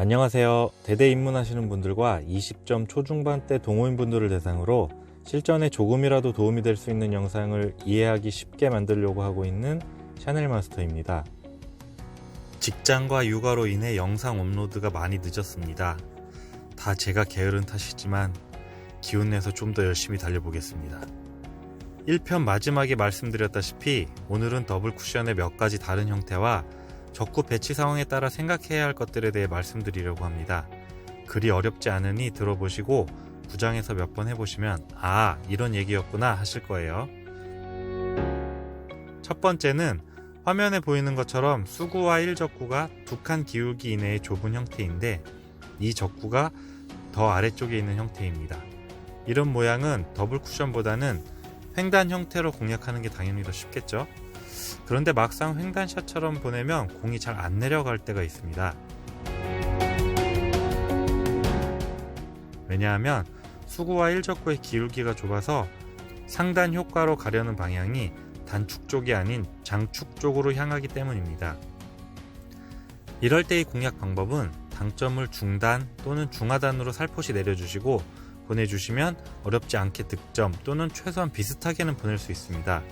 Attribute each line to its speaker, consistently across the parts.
Speaker 1: 안녕하세요. 대대 입문하시는 분들과 20점 초중반대 동호인분들을 대상으로 실전에 조금이라도 도움이 될 수 있는 영상을 이해하기 쉽게 만들려고 하고 있는 샤넬 마스터입니다. 직장과 육아로 인해 영상 업로드가 많이 늦었습니다. 다 제가 게으른 탓이지만 기운내서 좀 더 열심히 달려보겠습니다. 1편 마지막에 말씀드렸다시피 오늘은 더블 쿠션의 몇 가지 다른 형태와 적구 배치 상황에 따라 생각해야 할 것들에 대해 말씀드리려고 합니다. 글이 어렵지 않으니 들어보시고 구장에서 몇 번 해보시면 아 이런 얘기였구나 하실 거예요. 첫 번째는 화면에 보이는 것처럼 수구와 1적구가 두 칸 기울기 이내의 좁은 형태인데 이 적구가 더 아래쪽에 있는 형태입니다. 이런 모양은 더블 쿠션보다는 횡단 형태로 공략하는 게 당연히 더 쉽겠죠? 그런데 막상 횡단샷처럼 보내면 공이 잘 안 내려갈 때가 있습니다. 왜냐하면 수구와 1적구의 기울기가 좁아서 상단 효과로 가려는 방향이 단축 쪽이 아닌 장축 쪽으로 향하기 때문입니다. 이럴 때의 공략 방법은 당점을 중단 또는 중하단으로 살포시 내려주시고 보내주시면 어렵지 않게 득점 또는 최소한 비슷하게는 보낼 수 있습니다.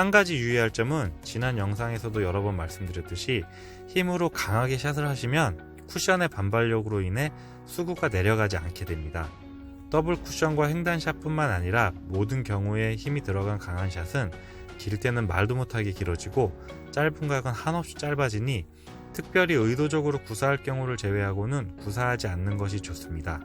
Speaker 1: 한 가지 유의할 점은 지난 영상에서도 여러 번 말씀드렸듯이 힘으로 강하게 샷을 하시면 쿠션의 반발력으로 인해 수구가 내려가지 않게 됩니다. 더블 쿠션과 횡단샷뿐만 아니라 모든 경우에 힘이 들어간 강한 샷은 길 때는 말도 못하게 길어지고 짧은 각은 한없이 짧아지니 특별히 의도적으로 구사할 경우를 제외하고는 구사하지 않는 것이 좋습니다.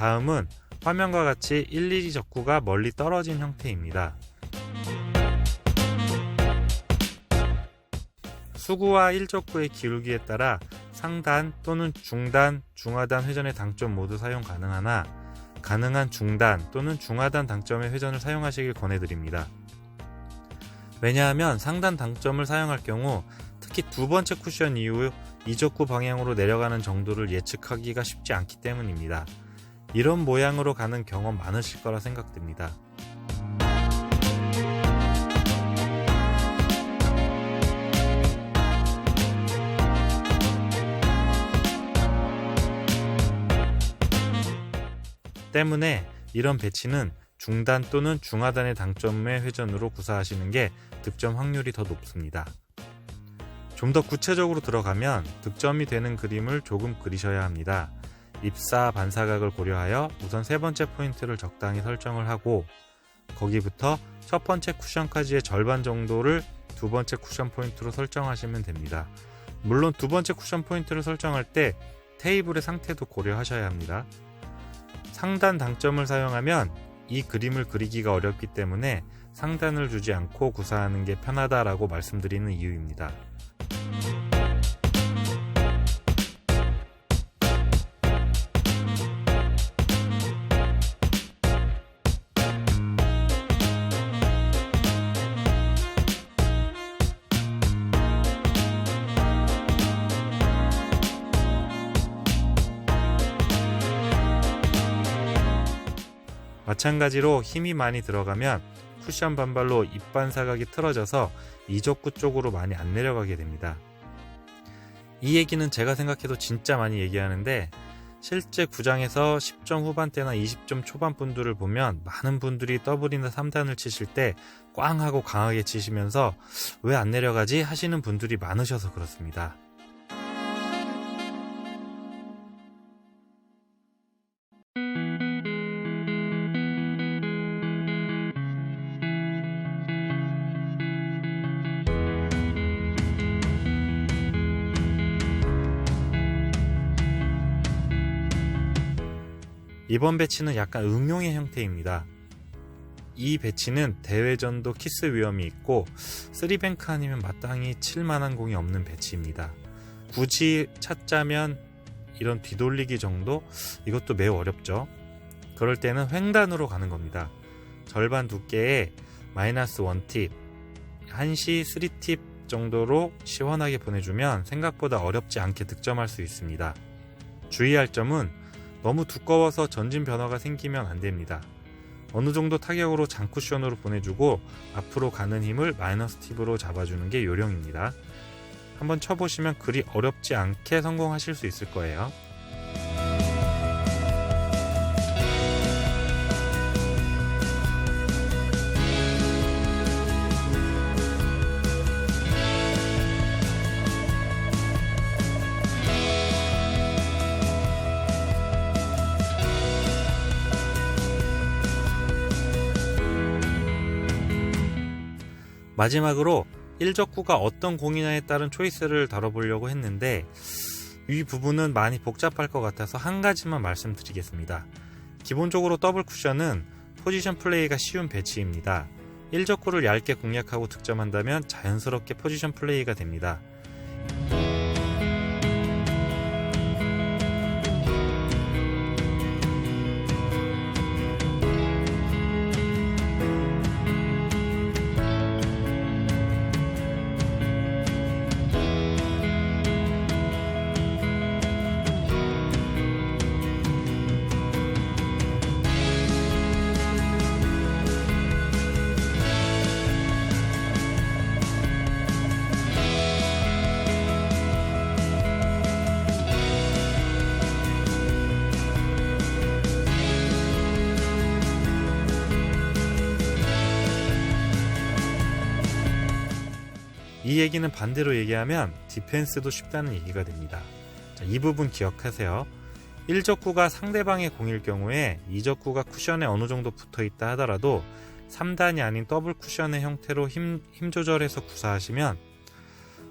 Speaker 1: 다음은 화면과 같이 1, 2지 적구가 멀리 떨어진 형태입니다. 수구와 1적구의 기울기에 따라 상단 또는 중단, 중하단 회전의 당점 모두 사용 가능하나 가능한 중단 또는 중하단 당점의 회전을 사용하시길 권해드립니다. 왜냐하면 상단 당점을 사용할 경우 특히 두 번째 쿠션 이후 이적구 방향으로 내려가는 정도를 예측하기가 쉽지 않기 때문입니다. 이런 모양으로 가는 경험 많으실 거라 생각됩니다. 때문에 이런 배치는 중단 또는 중하단의 당점의 회전으로 구사하시는 게 득점 확률이 더 높습니다. 좀 더 구체적으로 들어가면 득점이 되는 그림을 조금 그리셔야 합니다. 입사 반사각을 고려하여 우선 세 번째 포인트를 적당히 설정을 하고 거기부터 첫 번째 쿠션까지의 절반 정도를 두 번째 쿠션 포인트로 설정하시면 됩니다. 물론 두 번째 쿠션 포인트를 설정할 때 테이블의 상태도 고려하셔야 합니다. 상단 당점을 사용하면 이 그림을 그리기가 어렵기 때문에 상단을 주지 않고 구사하는 게 편하다라고 말씀드리는 이유입니다. 마찬가지로 힘이 많이 들어가면 쿠션 반발로 입반 사각이 틀어져서 이적구 쪽으로 많이 안 내려가게 됩니다. 이 얘기는 제가 생각해도 진짜 많이 얘기하는데 실제 구장에서 10점 후반대나 20점 초반 분들을 보면 많은 분들이 더블이나 3단을 치실 때 꽝 하고 강하게 치시면서 왜 안 내려가지 하시는 분들이 많으셔서 그렇습니다. 이번 배치는 약간 응용의 형태입니다. 이 배치는 대회전도 키스 위험이 있고 3뱅크 아니면 마땅히 칠만한 공이 없는 배치입니다. 굳이 찾자면 이런 뒤돌리기 정도? 이것도 매우 어렵죠. 그럴 때는 횡단으로 가는 겁니다. 절반 두께의 마이너스 1팁, 1시 3팁 정도로 시원하게 보내주면 생각보다 어렵지 않게 득점할 수 있습니다. 주의할 점은 너무 두꺼워서 전진 변화가 생기면 안 됩니다. 어느 정도 타격으로 장쿠션으로 보내주고 앞으로 가는 힘을 마이너스 팁으로 잡아주는 게 요령입니다. 한번 쳐보시면 그리 어렵지 않게 성공하실 수 있을 거예요. 마지막으로 1적구가 어떤 공이냐에 따른 초이스를 다뤄보려고 했는데 이 부분은 많이 복잡할 것 같아서 한 가지만 말씀드리겠습니다. 기본적으로 더블 쿠션은 포지션 플레이가 쉬운 배치입니다. 1적구를 얇게 공략하고 득점한다면 자연스럽게 포지션 플레이가 됩니다. 이 얘기는 반대로 얘기하면 디펜스도 쉽다는 얘기가 됩니다. 자, 이 부분 기억하세요. 1적구가 상대방의 공일 경우에 2적구가 쿠션에 어느 정도 붙어 있다 하더라도 3단이 아닌 더블 쿠션의 형태로 힘, 힘 조절해서 구사하시면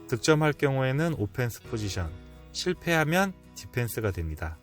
Speaker 1: 득점할 경우에는 오펜스 포지션, 실패하면 디펜스가 됩니다.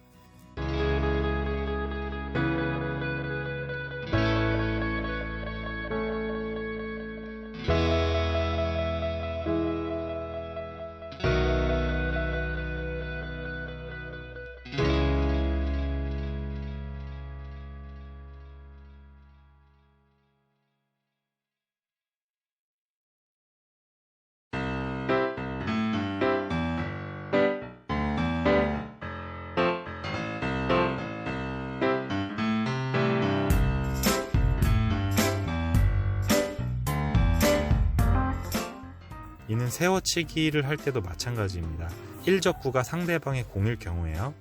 Speaker 1: 이는 세워치기를 할 때도 마찬가지입니다. 1적구가 상대방의 공일 경우에요.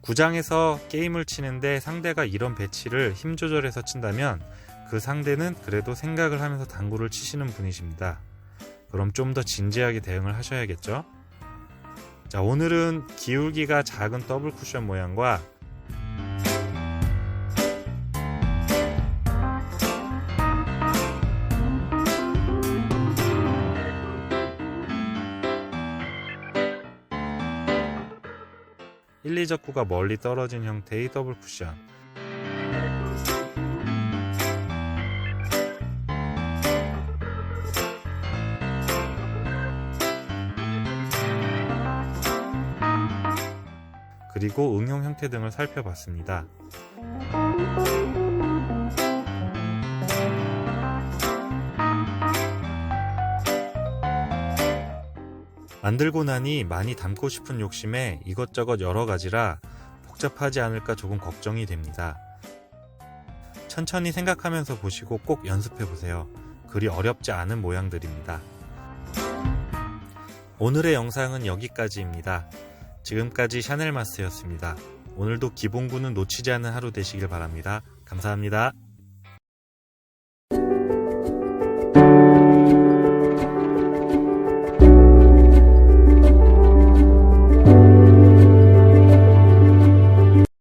Speaker 1: 구장에서 게임을 치는데 상대가 이런 배치를 힘 조절해서 친다면 그 상대는 그래도 생각을 하면서 당구를 치시는 분이십니다. 그럼 좀 더 진지하게 대응을 하셔야겠죠? 자, 오늘은 기울기가 작은 더블 쿠션 모양과 일, 2적구가 멀리 떨어진 형태의 더블 쿠션 그리고 응용 형태 등을 살펴봤습니다. 만들고 나니 많이 담고 싶은 욕심에 이것저것 여러 가지라 복잡하지 않을까 조금 걱정이 됩니다. 천천히 생각하면서 보시고 꼭 연습해 보세요. 그리 어렵지 않은 모양들입니다. 오늘의 영상은 여기까지입니다. 지금까지 샤넬마스였습니다. 오늘도 기본구는 놓치지 않는 하루 되시길 바랍니다. 감사합니다.